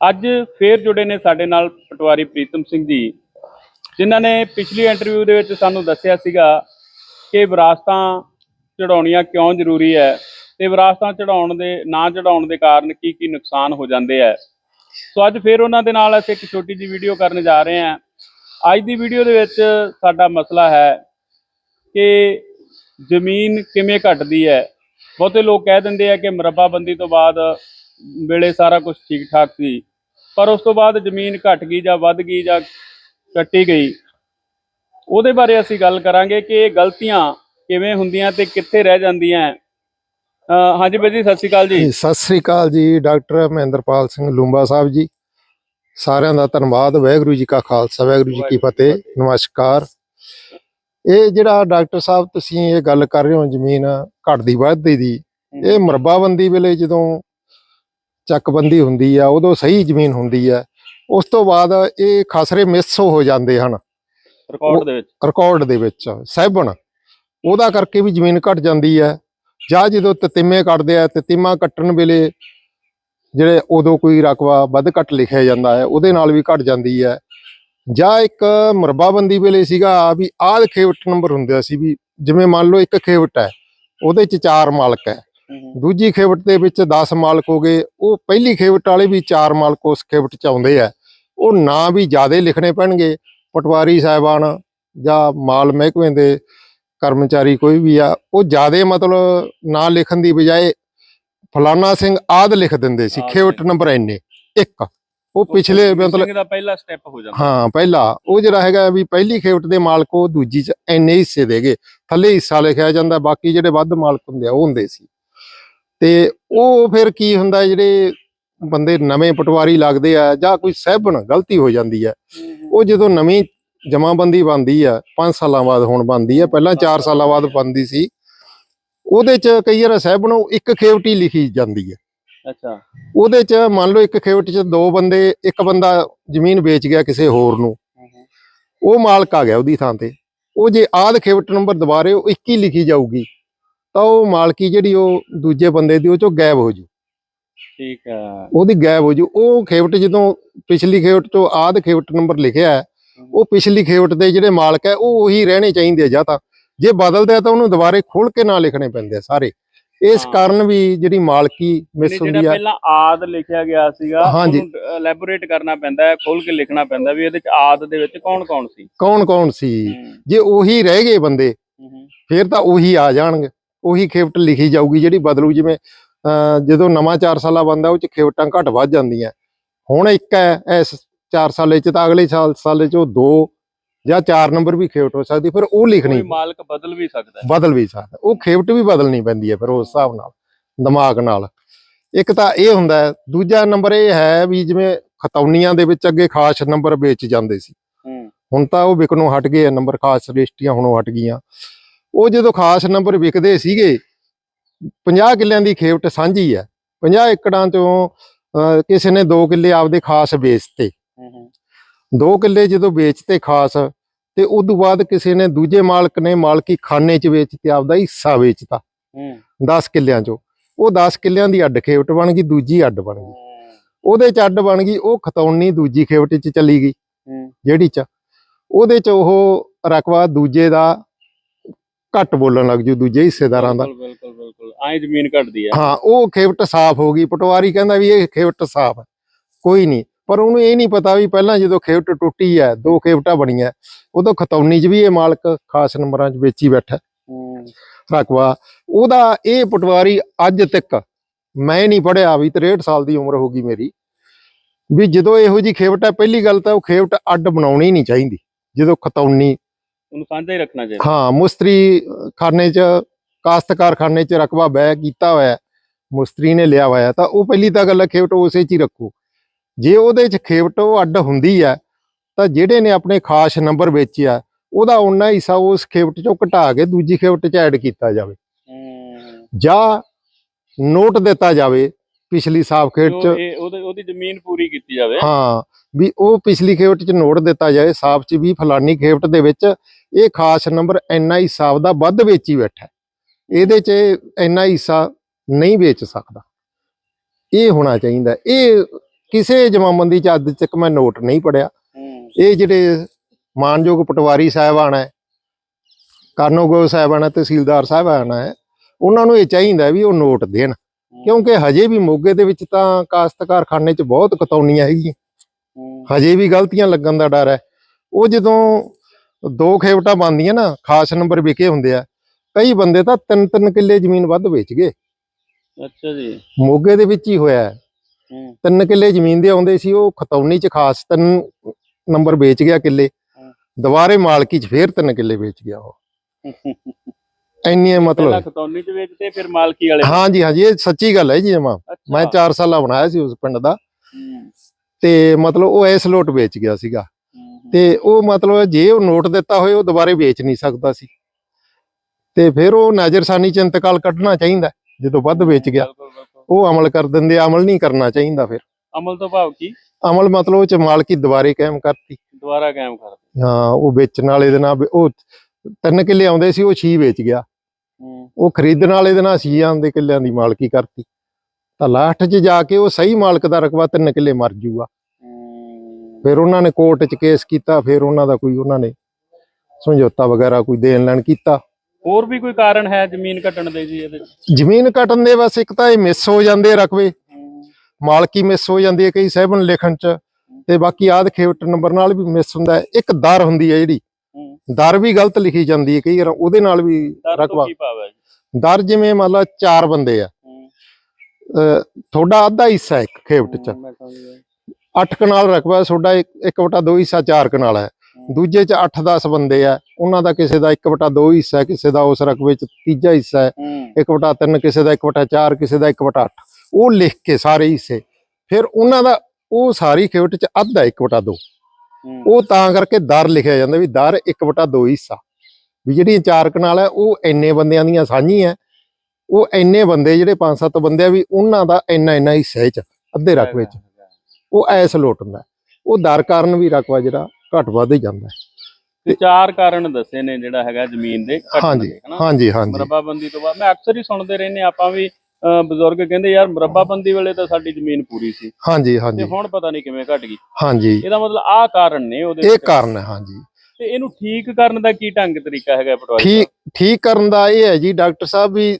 ਅੱਜ ਫੇਰ ਜੁੜੇ ਨੇ ਸਾਡੇ ਨਾਲ ਪਟਵਾਰੀ ਪ੍ਰੀਤਮ ਸਿੰਘ ਜੀ, ਜਿਨ੍ਹਾਂ ਨੇ ਪਿਛਲੀ ਇੰਟਰਵਿਊ ਦੇ ਵਿੱਚ ਸਾਨੂੰ ਦੱਸਿਆ ਸੀਗਾ ਕਿ ਵਿਰਾਸਤਾਂ ਚੜਾਉਣੀਆਂ ਕਿਉਂ ਜ਼ਰੂਰੀ ਹੈ ਤੇ ਵਿਰਾਸਤਾਂ ਚੜਾਉਣ ਦੇ, ਨਾ ਚੜਾਉਣ ਦੇ ਕਾਰਨ ਕੀ ਕੀ ਨੁਕਸਾਨ ਹੋ ਜਾਂਦੇ ਹੈ। ਸੋ ਅੱਜ ਫੇਰ ਉਹਨਾਂ ਦੇ ਨਾਲ ਅਸੀਂ ਇੱਕ ਛੋਟੀ ਜਿਹੀ ਵੀਡੀਓ ਕਰਨ ਜਾ ਰਹੇ ਹਾਂ। ਅੱਜ ਦੀ ਵੀਡੀਓ ਦੇ ਵਿੱਚ ਸਾਡਾ ਮਸਲਾ ਹੈ ਕਿ ਜ਼ਮੀਨ ਕਿਵੇਂ ਘਟਦੀ ਹੈ। ਬਹੁਤੇ ਲੋਕ ਕਹਿ ਦਿੰਦੇ ਆ ਕਿ ਮਰੱਬਾਬੰਦੀ ਤੋਂ ਬਾਅਦ ਵੇਲੇ ਸਾਰਾ ਕੁਝ ਠੀਕ ਠਾਕ ਸੀ। ਪਰ ਉਸ ਤੋਂ ਬਾਅਦ ਜ਼ਮੀਨ ਘਟ ਗਈ ਜਾਂ ਵੱਧ ਗਈ ਜਾਂ ਕੱਟੀ ਗਈ ਉਹਦੇ ਬਾਰੇ ਅਸੀਂ ਗੱਲ ਕਰਾਂਗੇ ਕਿ ਇਹ ਗਲਤੀਆਂ ਕਿਵੇਂ ਹੁੰਦੀਆਂ ਤੇ ਕਿੱਥੇ ਰਹਿ ਜਾਂਦੀਆਂ ਹਾਂਜੀ ਬਾਈ ਜੀ ਸਤਿ ਸ਼੍ਰੀ ਅਕਾਲ ਜੀ। ਜੀ, ਸਤਿ ਸ੍ਰੀ ਅਕਾਲ ਜੀ ਡਾਕਟਰ ਮਹਿੰਦਰਪਾਲ ਸਿੰਘ ਲੂੰਬਾ ਸਾਹਿਬ ਜੀ। ਸਾਰਿਆਂ ਦਾ ਧੰਨਵਾਦ ਵਾਹਿਗੁਰੂ ਜੀ ਕਾ ਖਾਲਸਾ ਵਾਹਿਗੁਰੂ ਜੀ ਕੀ ਫਤਿਹ ਨਮਸਕਾਰ। ਇਹ ਜਿਹੜਾ ਡਾਕਟਰ ਸਾਹਿਬ ਤੁਸੀਂ ਇਹ ਗੱਲ ਕਰ ਰਹੇ ਹੋ ਜ਼ਮੀਨ ਘਟਦੀ ਵੱਧਦੀ ਦੀ ਇਹ ਮਰਬਾਬੰਦੀ ਵੇਲੇ ਜਦੋਂ ਚੱਕਬੰਦੀ ਹੁੰਦੀ ਆ ਉਦੋਂ ਸਹੀ ਜ਼ਮੀਨ ਹੁੰਦੀ ਆ ਉਸ ਤੋਂ ਬਾਅਦ ਇਹ ਖਸਰੇ ਮਿਸ ਹੋ ਜਾਂਦੇ ਹਨ। ਰਿਕਾਰਡ ਦੇ ਵਿੱਚ। ਰਿਕਾਰਡ ਦੇ ਵਿੱਚ ਸਹਿਬਣ। ਉਹਦਾ ਕਰਕੇ ਵੀ ਜ਼ਮੀਨ ਘਟ ਜਾਂਦੀ ਹੈ ਜਾਂ ਜਦੋਂ ਤਤੀਮੇ ਕੱਟਦੇ ਆ ਤਤੀਮਾ ਕੱਟਣ ਵੇਲੇ ਜਿਹੜੇ ਉਦੋਂ ਕੋਈ ਰਕਬਾ ਵੱਧ ਘੱਟ ਲਿਖਿਆ ਜਾਂਦਾ ਹੈ ਉਹਦੇ ਨਾਲ ਵੀ ਘਟ ਜਾਂਦੀ ਹੈ ਜਾਂ ਇੱਕ ਮਰਬਾਬੰਦੀ ਵੇਲੇ ਸੀਗਾ ਵੀ ਆਹ ਖੇਵਟ ਨੰਬਰ ਹੁੰਦੇ ਸੀ ਵੀ ਜਿਵੇਂ ਮੰਨ ਲਓ ਇੱਕ ਖੇਵਟ ਹੈ ਉਹਦੇ ਚ ਚਾਰ ਮਾਲਕ ਹੈ। ਦੂਜੀ ਖੇਵਟ ਦੇ ਵਿੱਚ 10 ਮਾਲਕ ਹੋ ਗਏ। ਉਹ ਪਹਿਲੀ ਖੇਵਟ ਵਾਲੇ ਵੀ ਚਾਰ ਮਾਲਕ ਉਸ ਖੇਵਟ ਚ ਆਉਂਦੇ ਆ। ਉਹ ਨਾਂ ਵੀ ਜ਼ਿਆਦਾ ਲਿਖਣੇ ਪੈਣਗੇ। ਪਟਵਾਰੀ ਸਾਹਿਬਾਨ ਜਾਂ ਮਾਲ ਮਹਿਕਮੇ ਦੇ ਕਰਮਚਾਰੀ ਕੋਈ ਵੀ ਆ ਉਹ ਜਿਆਦੇ ਮਤਲਬ ਨਾਂ ਲਿਖਣ ਦੀ ਬਜਾਏ ਫਲਾਨਾ ਸਿੰਘ ਆਦ ਲਿਖ ਦਿੰਦੇ ਸੀ। ਖੇਵਟ ਨੰਬਰ ਇੰਨੇ। ਇੱਕ। ਉਹ ਪਿਛਲੇ ਮਤਲਬ ਦਾ ਪਹਿਲਾ ਸਟੈਪ ਹੋ ਜਾਂਦਾ। ਹਾਂ ਪਹਿਲਾ। ਉਹ ਜਿਹੜਾ ਹੈਗਾ ਵੀ ਪਹਿਲੀ ਖੇਵਟ ਦੇ ਮਾਲਕ ਉਹ ਦੂਜੀ ਚ ਇੰਨੇ ਹਿੱਸੇ ਦੇਗੇ ਥੱਲੇ ਹਿੱਸਾ ਲਿਖਿਆ ਜਾਂਦਾ। ਬਾਕੀ ਜਿਹੜੇ ਵੱਧ ਮਾਲਕ ਹੁੰਦੇ ਆ ਉਹ ਹੁੰਦੇ ਸੀ। ਤੇ ਉਹ ਫਿਰ ਕੀ ਹੁੰਦਾ ਜਿਹੜੇ ਬੰਦੇ ਨਵੇਂ ਪਟਵਾਰੀ ਲੱਗਦੇ ਆ ਜਾਂ ਕੋਈ ਸਹਿਬਣ ਗਲਤੀ ਹੋ ਜਾਂਦੀ ਹੈ ਉਹ ਜਦੋਂ ਨਵੀਂ ਜਮਾਬੰਦੀ ਬਣਦੀ ਆ 5 ਸਾਲਾਂ ਬਾਅਦ ਹੁਣ ਬਣਦੀ ਆ ਪਹਿਲਾਂ 4 ਸਾਲਾਂ ਬਾਅਦ ਬਣਦੀ ਸੀ ਉਹਦੇ ਚ ਕਈ ਵਾਰ ਸਹਿਬਣ ਉਹ ਇੱਕ ਖੇਵਟੀ ਲਿਖੀ ਜਾਂਦੀ ਹੈ ਅੱਛਾ। ਉਹਦੇ ਚ ਮੰਨ ਲਓ ਇੱਕ ਖੇਵਟ ਚ ਦੋ ਬੰਦੇ ਇੱਕ ਬੰਦਾ ਜ਼ਮੀਨ ਵੇਚ ਗਿਆ ਕਿਸੇ ਹੋਰ ਨੂੰ ਉਹ ਮਾਲਕ ਆ ਗਿਆ ਉਹਦੀ ਥਾਂ ਤੇ। ਉਹ ਜੇ ਆਦ ਖੇਵਟ ਨੰਬਰ ਦੁਬਾਰੇ ਉਹ 21 ਲਿਖੀ ਜਾਊਗੀ। ਤਾਂ ਉਹ ਮਾਲਕੀ ਜਿਹੜੀ ਉਹ ਦੂਜੇ ਬੰਦੇ ਦੀ ਉਹ ਚੋਂ ਗਾਇਬ ਹੋ ਜੂ। ਠੀਕ ਹੈ ਉਹਦੀ ਗਾਇਬ ਹੋ ਜੂ। ਉਹ ਖੇਵਟ ਜਦੋਂ ਪਿਛਲੀ ਖੇਵਟ ਤੋਂ ਆਦ ਖੇਵਟ ਨੰਬਰ ਲਿਖਿਆ ਹੈ ਉਹ ਪਿਛਲੀ ਖੇਵਟ ਦੇ ਜਿਹੜੇ ਮਾਲਕ ਹੈ ਉਹ ਉਹੀ ਰਹਿਣੇ ਚਾਹੀਦੇ ਆ ਜਾਂ ਤਾਂ। ਜੇ ਬਦਲਦੇ ਆ ਤਾਂ ਉਹਨੂੰ ਦੁਬਾਰੇ ਖੋਲ ਕੇ ਨਾ ਲਿਖਣੇ ਪੈਂਦੇ ਆ ਸਾਰੇ। ਇਸ। ਕਾਰਨ ਵੀ ਜਿਹੜੀ ਮਾਲਕੀ ਮਿਸ ਹੁੰਦੀ ਜਿਹੜਾ ਆ। ਪਹਿਲਾਂ ਆਦ ਲਿਖਿਆ ਗਿਆ ਸੀਗਾ। ਉਹਨੂੰ ਐਲੈਬੋਰੇਟ ਕਰਨਾ ਪੈਂਦਾ ਹੈ ਖੋਲ ਕੇ ਲਿਖਣਾ ਪੈਂਦਾ ਵੀ ਇਹਦੇ ਚ ਆਦ ਦੇ ਵਿੱਚ ਕੌਣ ਕੌਣ ਸੀ? ਕੌਣ ਕੌਣ ਸੀ ਜੇ ਉਹੀ ਰਹਿ ਗਏ ਬੰਦੇ ਫਿਰ ਤਾਂ ਉਹੀ ਆ ਜਾਣਗੇ। ਉਹੀ ਖੇਵਟ ਲਿਖੀ ਜਾਊਗੀ ਜਿਹੜੀ ਬਦਲੂ ਜਿਵੇਂ ਜਦੋਂ ਨਵਾਂ 4 ਸਾਲਾ ਬੰਦਾ ਉਹ ਚ ਖੇਵਟਾਂ ਘੱਟ ਵੱਧ ਜਾਂਦੀਆਂ। ਹੁਣ ਇੱਕ ਹੈ ਇਸ 4 ਸਾਲੇ ਚ ਤਾਂ ਅਗਲੇ ਸਾਲ ਸਾਲੇ ਚ ਉਹ ਦੋ ਜਾਂ 4 ਨੰਬਰ ਵੀ ਖੇਵਟ ਹੋ ਸਕਦੀ ਫਿਰ ਉਹ ਲਿਖਣੀ ਮਾਲਕ ਬਦਲ ਵੀ ਸਕਦਾ ਬਦਲ ਵੀ ਸਕਦਾ। ਉਹ ਖੇਵਟ ਵੀ ਬਦਲਣੀ ਪੈਂਦੀ ਹੈ ਫਿਰ ਉਸ ਹਿਸਾਬ ਨਾਲ ਦਿਮਾਗ ਨਾਲ। ਇੱਕ ਤਾਂ ਇਹ ਹੁੰਦਾ ਦੂਜਾ ਨੰਬਰ ਇਹ ਹੈ ਵੀ ਜਿਵੇਂ ਖਤੌਨੀਆਂ ਦੇ ਵਿੱਚ ਅੱਗੇ ਖਾਸ ਨੰਬਰ ਵੇਚ ਜਾਂਦੇ ਸੀ। ਹੁਣ ਤਾਂ ਉਹ ਵਿਕਣੋਂ ਹਟ ਗਏ ਨੰਬਰ ਖਾਸ ਰਜਿਸਟਰੀਆਂ ਹੁਣੋਂ ਹਟ ਗਈਆਂ। ਉਹ ਜਦੋਂ ਖਾਸ ਨੰਬਰ ਵਿਕਦੇ ਸੀਗੇ 50 ਕਿੱਲਿਆਂ ਦੀ ਖੇਵਟ ਸਾਂਝੀ ਹੈ 50 ਏਕੜਾਂ ਅਹ, ਕਿਸੇ ਨੇ 2 ਕਿੱਲੇ ਆਪਦੇ ਖਾਸ ਵੇਚਤੇ। ਹੂੰ, ਹੂੰ, 2 ਕਿੱਲੇ ਜਦੋਂ ਵੇਚਤੇ ਖਾਸ ਤੇ ਉਸ ਤੋਂ ਬਾਅਦ ਕਿਸੇ ਨੇ ਦੂਜੇ ਮਾਲਕ ਨੇ ਮਾਲਕੀ ਖਾਨੇ 'ਚ ਵੇਚਤੇ ਆਪਦਾ ਹਿੱਸਾ ਵੇਚਤਾ। ਹੂੰ। 10 ਕਿੱਲਿਆਂ 'ਚੋਂ। ਉਹ 10 ਕਿੱਲਿਆਂ ਦੀ ਅੱਡ ਖੇਵਟ ਬਣ ਗਈ ਦੂਜੀ ਅੱਡ ਬਣ ਗਈ। ਉਹਦੇ 'ਚ ਅੱਡ ਬਣ ਗਈ ਉਹ ਖਤੌਣੀ ਦੂਜੀ ਖੇਵਟ 'ਚ ਚਲੀ ਗਈ। ਹੂੰ। ਜਿਹੜੀ 'ਚ। ਉਹਦੇ 'ਚ ਉਹ ਰਕਬਾ ਦੂਜੇ ਦਾ ਘੱਟ ਬੋਲਣ ਲੱਗ ਜੂ ਦੂਜੇ ਹਿੱਸੇਦਾਰਾਂ ਦਾ। ਬਿਲਕੁਲ ਬਿਲਕੁਲ ਬਿਲਕੁਲ। ਐਂ ਜ਼ਮੀਨ ਘਟਦੀ ਹੈ ਹਾਂ ਉਹ ਖੇਵਟ ਸਾਫ਼ ਹੋ ਗਈ। ਪਟਵਾਰੀ ਕਹਿੰਦਾ ਵੀ ਇਹ ਖੇਵਟ ਸਾਫ਼ ਹੈ ਕੋਈ ਨਹੀਂ। ਪਰ ਉਹਨੂੰ ਇਹ ਨਹੀਂ ਪਤਾ ਵੀ ਪਹਿਲਾਂ ਜਦੋਂ ਖੇਵਟ ਟੁੱਟੀ ਹੈ ਦੋ ਖੇਵਟਾਂ ਬਣੀਆਂ ਉਦੋਂ ਖਤੌਨੀ 'ਚ ਵੀ ਇਹ ਮਾਲਕ ਖਾਸ ਨੰਬਰਾਂ 'ਚ ਵੇਚੀ ਬੈਠਾ। ਹੂੰ। ਰਕਬਾ ਉਹਦਾ ਇਹ ਪਟਵਾਰੀ ਅੱਜ ਤੱਕ ਮੈਂ ਨਹੀਂ ਪੜਿਆ ਵੀ 63 ਸਾਲ ਦੀ ਉਮਰ ਹੋ ਗਈ ਮੇਰੀ ਵੀ ਜਦੋਂ ਇਹੋ ਜੀ ਖੇਵਟ ਹੈ ਪਹਿਲੀ ਗੱਲ ਤਾਂ ਉਹ ਖੇਵਟ ਅੱਡ ਬਣਾਉਣੀ ਨਹੀਂ ਚਾਹੀਦੀ। ਜਦੋਂ ਖਤੌਨੀ ਉਹਨੂੰ ਸਾਂਝਾ ਹੀ ਰੱਖਣਾ ਚਾਹੀਦਾ। ਹਾਂ ਮੁਸਤਰੀ ਖਾਨੇ 'ਚ ਕਾਸ਼ਤਕਾਰ ਖਾਨੇ 'ਚ ਰਕਬਾ ਬੈ ਕੀਤਾ ਹੋਇਆ ਮੁਸਤਰੀ ਨੇ ਲਿਆ ਹੋਇਆ ਤਾਂ ਉਹ ਪਹਿਲੀ ਤਾਂ ਗੱਲ ਖੇਵਟ ਉਸੇ 'ਚ ਹੀ ਰੱਖੋ। ਜੇ ਉਹਦੇ 'ਚ ਖੇਵਟ ਅੱਡ ਹੁੰਦੀ ਹੈ ਤਾਂ ਜਿਹੜੇ ਨੇ ਆਪਣੇ ਖਾਸ ਨੰਬਰ ਵੇਚਿਆ ਉਹਦਾ ਉਹਨਾਂ ਹਿੱਸਾ ਉਸ ਖੇਵਟ 'ਚੋਂ ਘਟਾ ਕੇ ਦੂਜੀ ਖੇਵਟ 'ਚ ਐਡ ਕੀਤਾ ਜਾਵੇ। ਜਾਂ ਨੋਟ ਦਿੱਤਾ ਜਾਵੇ ਪਿਛਲੀ ਸਾਫ਼ ਜੋ ਚ ਉਹਦੀ ਜ਼ਮੀਨ ਪੂਰੀ ਕੀਤੀ ਜਾਵੇ। ਹਾਂ ਵੀ ਉਹ ਪਿਛਲੀ ਖੇਵਟ ਚ ਨੋਟ ਦਿੱਤਾ ਜਾਏ ਸਾਫ਼ ਚ ਵੀ ਫਲਾਨੀ ਖੇਵਟ ਦੇ ਵਿੱਚ ਇਹ ਖਾਸ ਨੰਬਰ ਇੰਨਾ ਹਿਸਾਬ ਦਾ ਵੱਧ ਵੇਚੀ ਬੈਠਾ। ਇਹਦੇ ਚ ਇੰਨਾ ਹਿੱਸਾ ਨਹੀਂ ਵੇਚ ਸਕਦਾ। ਇਹ ਹੋਣਾ ਚਾਹੀਦਾ। ਇਹ ਕਿਸੇ ਜਮਾਬੰਦੀ ਚ ਅੱਜ ਤੱਕ ਮੈਂ ਨੋਟ ਨਹੀਂ ਪੜਿਆ ਇਹ ਜਿਹੜੇ ਮਾਨਯੋਗ ਪਟਵਾਰੀ ਸਾਹਿਬਾਨ ਹੈ ਕਾਨੂੰਗੋ ਸਾਹਿਬਾਨ ਹੈ ਤਹਿਸੀਲਦਾਰ ਸਾਹਿਬਾਨ ਹੈ ਉਹਨਾਂ ਨੂੰ ਇਹ ਚਾਹੀਦਾ ਵੀ ਉਹ ਨੋਟ ਦੇਣ। ਕਿਉਂਕਿ ਹਜੇ ਵੀ ਮੋਗੇ ਦੇ ਵਿੱਚ ਤਾਂ ਕਾਸ਼ਤਕਾਰ ਖਾਨੇ 'ਚ ਬਹੁਤ ਕਤੌਨੀਆਂ ਹੈਗੀਆਂ। ਹਜੇ ਵੀ ਗਲਤੀਆਂ ਲੱਗਣ ਦਾ ਡਰ ਹੈ। ਉਹ ਜਦੋਂ ਦੋ ਖੇਵਟਾਂ ਬਣਦੀਆਂ ਨਾ ਖਾਸ ਨੰਬਰ ਵਿਕੇ ਹੁੰਦੇ ਆ ਕਈ ਬੰਦੇ ਤਾਂ ਤਿੰਨ ਤਿੰਨ ਕਿੱਲੇ ਜ਼ਮੀਨ ਵੱਧ ਵੇਚ ਗਏ। ਅੱਛਾ ਜੀ। ਮੋਗੇ ਦੇ ਵਿੱਚ ਹੀ ਹੋਇਆ ਤਿੰਨ ਕਿੱਲੇ ਜ਼ਮੀਨ ਦੇ ਆਉਂਦੇ ਸੀ ਉਹ ਖਤੌਨੀ 'ਚ ਖਾਸ ਤਿੰਨ ਨੰਬਰ ਵੇਚ ਗਿਆ ਕਿੱਲੇ। ਦੁਬਾਰੇ ਮਾਲਕੀ 'ਚ ਫੇਰ ਤਿੰਨ ਕਿੱਲੇ ਵੇਚ ਗਿਆ ਉਹ। ਪਹਿਲਾਂ ਮਤਲਬ। ਖਤੌਨੀ ਚ ਵੇਚਦੇ ਫਿਰ ਮਾਲਕੀ ਵਾਲੇ। ਹਾਂਜੀ ਹਾਂਜੀ ਇਹ ਸੱਚੀ ਗੱਲ ਹੈ ਜੀ ਜਮਾ। ਮੈਂ 4 ਸਾਲਾਂ ਬਣਾਇਆ ਸੀ ਉਸ ਪਿੰਡ ਦਾ। ਤੇ ਮਤਲਬ ਉਹ ਇਸ ਲੋਟ ਵੇਚ ਗਿਆ ਸੀਗਾ। ਤੇ ਉਹ ਮਤਲਬ ਜੇ ਉਹ ਨੋਟ ਦਿੱਤਾ ਹੋਏ ਉਹ ਦੁਬਾਰੇ ਵੇਚ ਨਹੀਂ ਸਕਦਾ ਸੀ। ਤੇ ਫਿਰ ਉਹ ਨਜ਼ਰਸਾਨੀ ਚ ਇੰਤਕਾਲ ਕੱਢਣਾ ਚਾਹੀਦਾ ਜਦੋਂ ਵੱਧ ਵੇਚ ਗਿਆ। ਉਹ ਅਮਲ ਕਰ ਦਿੰਦੇ ਅਮਲ ਨਹੀਂ ਕਰਨਾ ਚਾਹੀਦਾ ਫਿਰ। ਅਮਲ ਤੋਂ ਭਾਵ ਕੀ? ਅਮਲ ਮਤਲਬ ਉਹ ਚ ਮਾਲਕੀ ਦੁਬਾਰੇ ਕਾਇਮ ਕਰਤੀ। ਦੁਬਾਰਾ ਕਾਇਮ ਕਰ ਹਾਂ ਉਹ ਵੇਚਣ ਵਾਲੇ ਦੇ ਨਾਲ ਉਹ ਤਿੰਨ ਕਿੱਲੇ ਆਉਂਦੇ ਸੀ ਉਹ ਛੀ ਵੇਚ ਗਿਆ। ਉਹ ਖਰੀਦਣ ਵਾਲੇ ਦੇ ਨਾਲ ਛੀਆਂ ਦੇ ਕਿੱਲਿਆਂ ਦੀ ਮਾਲਕੀ ਕਰਤੀ। ਤਾਂ ਲਾਸਟ 'ਚ ਜਾ ਕੇ ਉਹ ਸਹੀ ਮਾਲਕ ਦਾ ਰਕਬਾ ਤਿੰਨ ਕਿੱਲੇ ਮਰ ਜੂਗਾ। ਫਿਰ ਉਹਨਾਂ ਨੇ ਕੋਰਟ 'ਚ ਕੇਸ ਕੀਤਾ ਫਿਰ ਉਹਨਾਂ ਦਾ ਕੋਈ ਉਹਨਾਂ ਨੇ ਸਮਝੌਤਾ ਵਗੈਰਾ ਕੋਈ ਦੇਣ ਲੈਣ ਕੀਤਾ। ਹੋਰ ਵੀ ਕੋਈ ਕਾਰਨ ਹੈ ਜ਼ਮੀਨ ਘਟਣ ਦੇ ਜੀ ਇਹਦੇ? ਜ਼ਮੀਨ ਕੱਟਣ ਦੇ ਬਸ ਇੱਕ ਤਾਂ ਇਹ ਮਿਸ ਹੋ ਜਾਂਦੇ ਰਕਬੇ। ਮਾਲਕੀ ਮਿਸ ਹੋ ਜਾਂਦੀ ਹੈ ਕਈ ਸਹਿਬਨ ਲਿਖਣ 'ਚ। ਤੇ ਬਾਕੀ ਆਦ ਖੇਵਟ ਨੰਬਰ ਨਾਲ ਵੀ ਮਿਸ ਹੁੰਦਾ ਇੱਕ ਦਰ ਹੁੰਦੀ ਹੈ ਜਿਹੜੀ। ਦਰ ਵੀ ਗਲਤ ਲਿਖੀ ਜਾਂਦੀ ਹੈ ਕਈ ਵਾਰ। ਉਹਦੇ ਨਾਲ ਵੀ ਰਕਬਾ ਦਰ ਜਿਵੇਂ ਮੰਨ ਲਾ ਚਾਰ ਬੰਦੇ ਆ। ਤੁਹਾਡਾ ਅੱਧਾ ਹਿੱਸਾ ਹੈ ਇੱਕ ਖੇਵਟ 'ਚ। 8 ਕਨਾਲ ਰਕਬਾ ਤੁਹਾਡਾ 1/2 ਹਿੱਸਾ 4 ਕਨਾਲ ਹੈ। ਦੂਜੇ 'ਚ 8-10 ਬੰਦੇ ਆ ਉਹਨਾਂ ਦਾ ਕਿਸੇ ਦਾ 1/2 ਹਿੱਸਾ ਹੈ ਕਿਸੇ ਦਾ ਉਸ ਰਕਬੇ 'ਚ ਤੀਜਾ ਹਿੱਸਾ ਹੈ। ਹੂੰ। 1/3 ਕਿਸੇ ਦਾ 1/4 ਕਿਸੇ ਦਾ 1/8 ਉਹ ਲਿਖ ਕੇ ਸਾਰੇ ਹਿੱਸੇ। ਫਿਰ ਉਹਨਾਂ ਦਾ ਉਹ ਸਾਰੀ ਖੇਵਟ 'ਚ ਅੱਧਾ 1/2 ਹੂੰ, ਉਹ ਤਾਂ ਕਰਕੇ ਦਰ ਲਿਖਿਆ ਜਾਂਦਾ ਵੀ ਦਰ 1/2 ਹਿੱਸਾ। ਵੀ ਜਿਹੜੀ ਚਾਰ ਕਨਾਲ ਹੈ ਉਹ ਇੰਨੇ ਬੰਦਿਆਂ ਦੀਆਂ ਸਾਂਝੀਆਂ ਉਹ ਇੰਨੇ ਬੰਦੇ ਜਿਹੜੇ 5-7 ਬੰਦੇ ਆ ਵੀ ਉਹਨਾਂ ਦਾ ਇੰਨਾ ਇੰਨਾ ਹਿੱਸਾ ਇਹ 'ਚ ਅੱਧੇ ਰਕਬੇ 'ਚ ਉਹ ਐਸ ਲੋਟ ਹੁੰਦਾ ਹੈ। ਉਹ ਦਰ ਕਾਰਨ ਵੀ ਰਕਬਾ ਜਿਹੜਾ ਘਟ ਵੱਧ ਹੀ ਜਾਂਦਾ। ਹੈ। ਤੇ ਚਾਰ ਕਾਰਨ ਦੱਸੇ ਨੇ ਜਿਹੜਾ ਹੈਗਾ ਜ਼ਮੀਨ ਦੇ ਘਟਣ ਹਾਂਜੀ ਦੇ ਹਨਾ? ਹਾਂਜੀ ਹਾਂਜੀ। ਮਰੱਬਾਬੰਦੀ ਤੋਂ ਬਾਅਦ ਮੈਂ ਅਕਸਰ ਹੀ ਸੁਣਦੇ ਰਹਿੰਦੇ ਆਪਾਂ ਵੀ ਬਜ਼ੁਰਗ ਕਹਿੰਦੇ ਯਾਰ ਮਰੱਬਾਬੰਦੀ ਵੇਲੇ ਤਾਂ ਸਾਡੀ ਜ਼ਮੀਨ ਪੂਰੀ ਸੀ। ਹਾਂਜੀ ਤੇ ਹਾਂਜੀ ਹੁਣ ਪਤਾ ਨਹੀਂ ਕਿਵੇਂ ਘਟ ਗਈ। ਹਾਂਜੀ। ਇਹਦਾ ਮਤਲਬ ਆਹ ਕਾਰਨ ਨੇ ਉਹਦੇ ਇਹ। ਕਾਰਨ ਹੈ ਹਾਂਜੀ। ਤੇ ਇਹਨੂੰ ਠੀਕ ਕਰਨ ਦਾ ਕੀ ਢੰਗ ਤਰੀਕਾ ਹੈਗਾ ਪਟਵਾਰੀ ਠੀਕ ਠੀਕ ਕਰਨ ਦਾ ਇਹ ਹੈ ਜੀ ਡਾਕਟਰ ਸਾਹਿਬ ਵੀ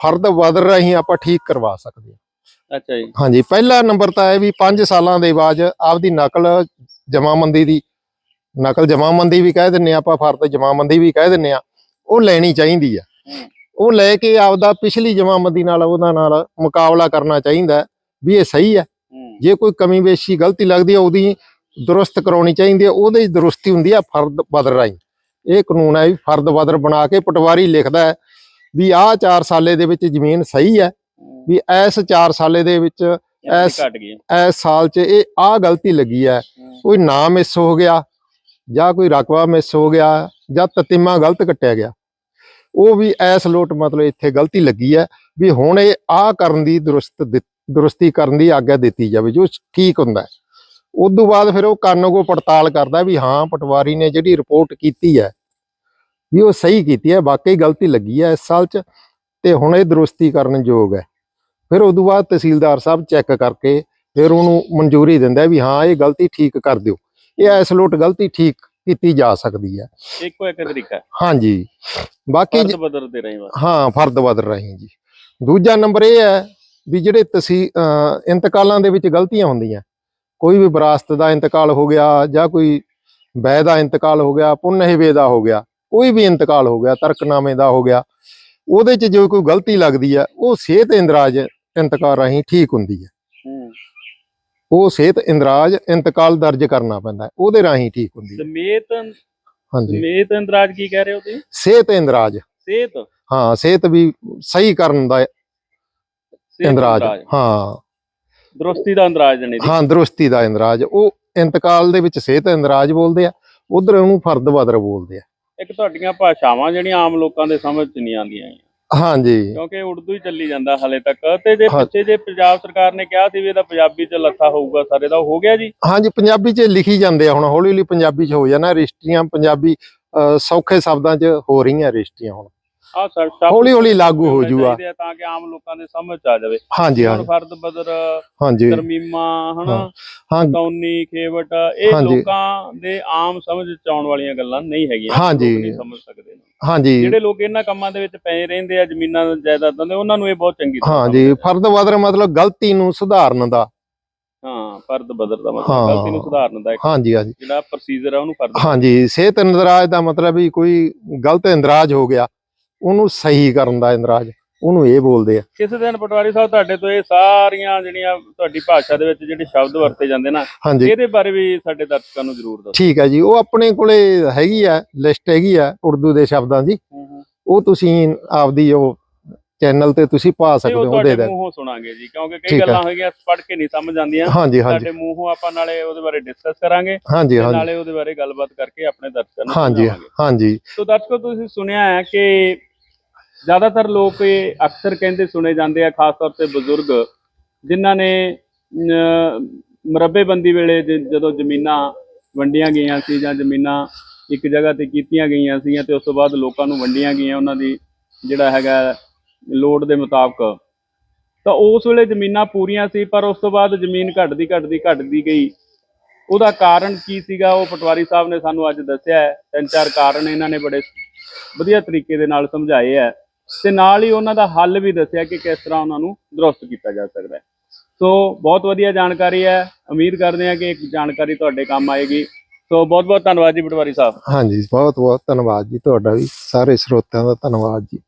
ਫਰਦ ਬਦਲ ਰਹੀ ਆਪਾਂ ਠੀਕ ਕਰਵਾ ਸਕਦੇ ਹਾਂ? ਅੱਛਾ ਜੀ ਹਾਂਜੀ ਪਹਿਲਾ ਨੰਬਰ ਤਾਂ ਹੈ ਵੀ 5 ਸਾਲਾਂ ਦੇ ਬਾਅਦ ਆਪਦੀ ਨਕਲ ਜਮਾਮੰਦੀ ਦੀ ਨਕਲ ਜਮਾਮੰਦੀ ਵੀ ਕਹਿ ਦਿੰਨੇ ਆ ਆਪਾਂ ਫਰਦ ਜਮਾਮੰਦੀ ਵੀ ਕਹਿ ਦਿੰਨੇ ਆ ਉਹ ਲੈਣੀ ਚਾਹੀਦੀ ਆ। ਉਹ ਲੈ ਕੇ ਆਪਦਾ ਪਿਛਲੀ ਜਮਾਮੰਦੀ ਨਾਲ ਉਹਦਾ ਨਾਲ ਮੁਕਾਬਲਾ ਕਰਨਾ ਚਾਹੀਦਾ ਵੀ ਇਹ ਸਹੀ ਹੈ ਜੇ ਕੋਈ ਕਮੀ ਵੇਸ਼ੀ ਗਲਤੀ ਲੱਗਦੀ ਹੈ ਉਹਦੀ ਦੁਰਸਤ ਕਰਾਉਣੀ ਚਾਹੀਦੀ ਹੈ ਉਹਦੇ ਹੀ ਦੁਰਸਤੀ ਹੁੰਦੀ ਹੈ ਫਰਦ ਬਦਲ ਰਾਈ ਇਹ ਕਾਨੂੰਨ ਹੈ ਵੀ ਫਰਦ ਬਦਲ ਬਣਾ ਕੇ ਪਟਵਾਰੀ ਲਿਖਦਾ ਹੈ ਵੀ ਆਹ 4 ਸਾਲੇ ਦੇ ਵਿੱਚ ਜ਼ਮੀਨ ਸਹੀ ਹੈ ਵੀ ਇਸ 4 ਸਾਲੇ ਦੇ ਵਿੱਚ ਐਸ- ਇਸ ਸਾਲ 'ਚ ਇਹ ਆਹ ਗਲਤੀ ਲੱਗੀ ਹੈ। ਕੋਈ ਨਾਮ ਮਿਸ ਹੋ ਗਿਆ ਜਾਂ ਕੋਈ ਰਕਬਾ ਮਿਸ ਹੋ ਗਿਆ ਜਾਂ ਤਤੀਮਾ ਗਲਤ ਕੱਟਿਆ ਗਿਆ। ਉਹ ਵੀ ਐਸ ਲੋਟ ਮਤਲਬ ਇੱਥੇ ਗਲਤੀ ਲੱਗੀ ਹੈ ਵੀ ਹੁਣ ਇਹ ਆਹ ਕਰਨ ਦੀ ਦੁਰਸਤ ਦੁਰਸਤੀ ਕਰਨ ਦੀ ਆਗਿਆ ਦਿੱਤੀ ਜਾਵੇ ਜੋ ਠੀਕ ਹੁੰਦਾ ਹੈ। ਉਸ ਤੋਂ ਬਾਅਦ ਫਿਰ ਉਹ ਕਾਨੂੰਗੋ ਪੜਤਾਲ ਕਰਦਾ ਵੀ ਹਾਂ ਪਟਵਾਰੀ ਨੇ ਜਿਹੜੀ ਰਿਪੋਰਟ ਕੀਤੀ ਹੈ ਵੀ ਉਹ ਸਹੀ ਕੀਤੀ ਹੈ ਵਾਕਈ ਗਲਤੀ ਲੱਗੀ ਹੈ ਇਸ ਸਾਲ 'ਚ ਤੇ ਹੁਣ ਇਹ ਦੁਰਸਤੀ ਕਰਨ ਯੋਗ ਹੈ। ਫਿਰ ਉਸ ਤੋਂ ਬਾਅਦ ਤਹਿਸੀਲਦਾਰ ਸਾਹਿਬ ਚੈੱਕ ਕਰਕੇ ਫਿਰ ਉਹਨੂੰ ਮਨਜ਼ੂਰੀ ਦਿੰਦਾ ਵੀ ਹਾਂ ਇਹ ਗਲਤੀ ਠੀਕ ਕਰ ਦਿਓ। ਇਹ ਇਸ ਲੋਟ ਗਲਤੀ ਠੀਕ ਕੀਤੀ ਜਾ ਸਕਦੀ ਹੈ। ਇੱਕੋ ਇੱਕ ਤਰੀਕਾ ਹਾਂਜੀ। ਬਾਕੀ ਫਰਦ ਬਦਲਦੇ ਰਹੇ ਬਸ। ਹਾਂ ਫਰਦ ਬਦਲ ਰਹੇ ਜੀ। ਦੂਜਾ ਨੰਬਰ ਇਹ ਹੈ ਵੀ ਜਿਹੜੇ ਤਸੀ ਇੰਤਕਾਲਾਂ ਦੇ ਵਿੱਚ ਗਲਤੀਆਂ ਹੁੰਦੀਆਂ। ਕੋਈ ਵੀ ਵਿਰਾਸਤ ਦਾ ਇੰਤਕਾਲ ਹੋ ਗਿਆ ਜਾਂ ਕੋਈ ਵੈ ਦਾ ਇੰਤਕਾਲ ਹੋ ਗਿਆ ਪੁੰਨਹਿਵੇ ਦਾ ਹੋ ਗਿਆ ਕੋਈ ਵੀ ਇੰਤਕਾਲ ਹੋ ਗਿਆ ਤਰਕਨਾਮੇ ਦਾ ਹੋ ਗਿਆ ਉਹਦੇ 'ਚ ਜੋ ਕੋਈ ਗਲਤੀ ਲੱਗਦੀ ਹੈ ਉਹ ਸਿਹਤ ਇੰਦਰਾਜ ਇੰਤਕਾਲ ਰਾਹੀਂ ਠੀਕ ਹੁੰਦੀ ਹੈ। ਉਹ ਸਿਹਤ ਇੰਦਰਾਜ ਇੰਤਕਾਲ ਦਰਜ ਕਰਨਾ ਪੈਂਦਾ ਉਹਦੇ ਰਾਹੀਂ ਠੀਕ ਹੁੰਦੀ ਹੈ ਸਮੇਤ ਹਾਂਜੀ। ਸਮੇਤ ਅੰਦਰਾਜ ਕੀ ਕਹਿ ਰਹੇ ਹੋ ਤੁਸੀਂ? ਸਿਹਤ ਇੰਦਰਾਜ। ਸਿਹਤ? ਹਾਂ ਸਿਹਤ ਵੀ ਸਹੀ ਕਰਨ ਦਾ ਇੰਦਰਾਜ। ਹਾਂ। ਦਰੁਸਤੀ ਦਾ ਅੰਦਰਾਜ ਜਣੇ ਹਾਂ ਦਰੁਸਤੀ ਦਾ ਇੰਦਰਾਜ। ਉਹ ਇੰਤਕਾਲ ਦੇ ਵਿੱਚ ਸਿਹਤ ਇੰਦਰਾਜ ਬੋਲਦੇ ਆ ਉਧਰ ਉਹਨੂੰ ਫਰਦ ਬਦਰ ਬੋਲਦੇ ਆ। ਇੱਕ ਤੁਹਾਡੀਆਂ ਭਾਸ਼ਾਵਾਂ ਜਿਹੜੀਆਂ ਆਮ ਲੋਕਾਂ ਦੇ ਸਮਝ 'ਚ ਨਹੀਂ ਆਉਂਦੀਆਂ ਹਾਂਜੀ। ਕਿਉਂਕਿ ਉਰਦੂ ਹੀ ਚੱਲੀ ਜਾਂਦਾ ਹਲੇ ਤੱਕ। ਤੇ ਜੇ। ਪਿੱਛੇ ਜੇ ਪੰਜਾਬ ਸਰਕਾਰ ਨੇ ਕਿਹਾ ਸੀ ਵੀ ਇਹਦਾ ਪੰਜਾਬੀ 'ਚ ਲੱਥਾ ਹੋਊਗਾ ਸਾਰੇ ਦਾ ਹੋ ਗਿਆ ਜੀ? ਹਾਂਜੀ ਪੰਜਾਬੀ 'ਚ ਲਿਖੀ ਜਾਂਦੇ ਆ ਹੁਣ ਹੌਲੀ ਹੌਲੀ ਪੰਜਾਬੀ 'ਚ ਹੋ ਜਾਣਾ। ਰਜਿਸਟਰੀਆਂ ਪੰਜਾਬੀ ਸੌਖੇ ਸ਼ਬਦਾਂ 'ਚ ਹੋ ਰਹੀਆਂ ਰਜਿਸਟਰੀਆਂ ਹੁਣ। ਆ ਹੌਲੀ ਹੌਲੀ ਲਾਗੂ ਹੋ ਜੂਗਾ ਤਾਂ ਕਿ ਆਮ ਲੋਕਾਂ ਦੇ ਸਮਝ ਆ ਜਾਵੇ ਹਾਂਜੀ ਹਾਂਜੀ ਫਰਦ ਬਦਰ ਹਾਂਜੀ ਤਰਮੀਮਾ ਹਨਾ ਹਾਂ। ਹਾਂ ਕੌਨੀ ਖੇਵਟ ਇਹ। ਲੋਕਾਂ ਦੇ ਆਮ ਸਮਝ 'ਚ ਆਉਣ ਵਾਲੀਆਂ ਗੱਲਾਂ ਨਹੀਂ ਹੈਗੀਆਂ ਹਾਂਜੀ। ਸਮਝ ਸਕਦੇ। ਹਾਂਜੀ ਜਿਹੜੇ ਲੋਕ ਇਹਨਾਂ ਕੰਮਾਂ ਦੇ ਵਿੱਚ ਪਏ ਰਹਿੰਦੇ ਆ ਜ਼ਮੀਨਾਂ ਜਾਇਦਾਦਾਂ ਦੇ ਉਹਨਾਂ ਨੂੰ ਇਹ ਬਹੁਤ ਚੰਗੀ ਤਰ੍ਹਾਂ ਹਾਂਜੀ। ਫਰਦ ਬਦਰ ਮਤਲਬ ਗਲਤੀ ਨੂੰ ਸੁਧਾਰਨ ਦਾ ਹਾਂ ਫਰਦ ਬਦਰ ਦਾ ਮਤਲਬ ਹਾਂ। ਗਲਤੀ ਨੂੰ ਸੁਧਾਰਨ ਦਾ ਇੱਕ ਹਾਂਜੀ ਹਾਂਜੀ ਜਿਹੜਾ ਪ੍ਰੋਸੀਜਰ ਆ ਉਹਨੂੰ ਫਰਦ ਹਾਂਜੀ ਸਿਹਤ ਇੰਦਰਾਜ ਦਾ ਮਤਲਬ ਵੀ ਕੋਈ ਗਲਤ ਇੰਦਰਾਜ ਹੋ ਗਿਆ ਉਹਨੂੰ ਸਹੀ ਕਰਨ ਦਾ ਇੰਦਰਾਜ ਉਹਨੂੰ ਇਹ ਬੋਲਦੇ ਆ। ਕਿਸੇ ਦਿਨ ਪਟਵਾਰੀ ਸਾਹਿਬ ਤੁਹਾਡੇ ਤੋਂ ਇਹ ਸਾਰੀਆਂ ਜਿਹੜੀਆਂ ਤੁਹਾਡੀ ਭਾਸ਼ਾ ਦੇ ਵਿੱਚ ਜਿਹੜੇ ਸ਼ਬਦ ਵਰਤੇ ਜਾਂਦੇ ਨਾ ਇਹਦੇ ਬਾਰੇ ਵੀ ਸਾਡੇ ਦਰਸ਼ਕਾਂ ਨੂੰ ਜ਼ਰੂਰ ਦੱਸੋ। ਠੀਕ ਹੈ ਜੀ ਉਹ ਆਪਣੇ ਕੋਲੇ ਹੈਗੀ ਆ ਲਿਸਟ ਹੈਗੀ ਆ ਉਰਦੂ ਦੇ ਸ਼ਬਦਾਂ ਦੀ। ਉਹ ਤੁਸੀਂ ਆਪਦੀ ਉਹ ਚੈਨਲ ਤੇ ਤੁਸੀਂ ਪਾ ਸਕਦੇ ਹੋ ਉਹਦੇ ਦੇ ਮੂੰਹੋਂ ਸੁਣਾਂਗੇ ਜੀ ਕਿਉਂਕਿ ਕਈ। ਗੱਲਾਂ ਹੋਈਆਂ ਪੜ੍ਹ ਕੇ ਨਹੀਂ ਸਮਝ ਆਉਂਦੀਆਂ। ਹਾਂਜੀ ਹਾਂਜੀ। ਸਾਡੇ ਮੂੰਹੋਂ ਆਪਾਂ ਨਾਲੇ ਉਹਦੇ ਬਾਰੇ ਡਿਸਕਸ ਕਰਾਂਗੇ ਹਾਂਜੀ ਹਾਂਜੀ। ਨਾਲੇ ਉਹਦੇ ਬਾਰੇ ਗੱਲਬਾਤ ਕਰਕੇ ਆਪਣੇ ਦਰਸ਼ਕਾਂ ਨੂੰ ਹਾਂਜੀ ਹਾਂਜੀ। ਸੋ ਦਰਸ਼ਕੋ ਤੁਸੀਂ ਸੁਣਿਆ ਹੈ ਕਿ ਜ਼ਿਆਦਾਤਰ ਲੋਕ ਇਹ ਅਕਸਰ ਕਹਿੰਦੇ ਸੁਣੇ ਜਾਂਦੇ ਆ ਖਾਸ ਤੌਰ ਤੇ ਬਜ਼ੁਰਗ ਜਿਨ੍ਹਾਂ ਨੇ ਮਰੱਬੇਬੰਦੀ ਵੇਲੇ ਜਦੋਂ ਜ਼ਮੀਨਾਂ ਵੰਡੀਆਂ ਗਈਆਂ ਸੀ ਜਾਂ ਜ਼ਮੀਨਾਂ ਇੱਕ ਜਗ੍ਹਾ ਤੇ ਕੀਤੀਆਂ ਗਈਆਂ ਸੀ ਤੇ ਉਸ ਤੋਂ ਬਾਅਦ ਲੋਕਾਂ ਨੂੰ ਵੰਡੀਆਂ ਗਈਆਂ ਉਹਨਾਂ ਦੀ ਜਿਹੜਾ ਹੈਗਾ ਲੋੜ ਦੇ ਮੁਤਾਬਕ। ਤਾਂ ਉਸ ਵੇਲੇ ਜ਼ਮੀਨਾਂ ਪੂਰੀਆਂ ਸੀ, ਪਰ ਉਸ ਤੋਂ ਬਾਅਦ ਜ਼ਮੀਨ ਘਟਦੀ ਘਟਦੀ ਘਟਦੀ ਗਈ। ਉਹਦਾ ਕਾਰਨ ਕੀ ਸੀਗਾ, ਉਹ ਪਟਵਾਰੀ ਸਾਹਿਬ ਨੇ ਸਾਨੂੰ ਅੱਜ ਦੱਸਿਆ ਹੈ। ਤਿੰਨ ਚਾਰ ਕਾਰਨ ਇਹਨਾਂ ਨੇ ਬੜੇ ਵਧੀਆ ਤਰੀਕੇ ਦੇ ਨਾਲ ਸਮਝਾਏ ਹੈ। ਤੇ ਨਾਲ ਹੀ ਉਹਨਾਂ ਦਾ ਹੱਲ ਵੀ ਦੱਸਿਆ ਕਿ ਕਿਸ ਤਰ੍ਹਾਂ ਉਹਨਾਂ ਨੂੰ ਦਰੁਸਤ ਕੀਤਾ ਜਾ ਸਕਦਾ ਹੈ। ਸੋ ਬਹੁਤ ਵਧੀਆ ਜਾਣਕਾਰੀ ਹੈ। ਉਮੀਦ ਕਰਦੇ ਹਾਂ ਕਿ ਇੱਕ ਜਾਣਕਾਰੀ ਤੁਹਾਡੇ ਕੰਮ ਆਏਗੀ। ਸੋ ਬਹੁਤ ਬਹੁਤ ਧੰਨਵਾਦ ਜੀ ਪਟਵਾਰੀ ਸਾਹਿਬ। ਹਾਂਜੀ ਬਹੁਤ ਬਹੁਤ ਧੰਨਵਾਦ ਜੀ ਤੁਹਾਡਾ ਵੀ। ਸਾਰੇ ਸਰੋਤਿਆਂ ਦਾ ਧੰਨਵਾਦ ਜੀ।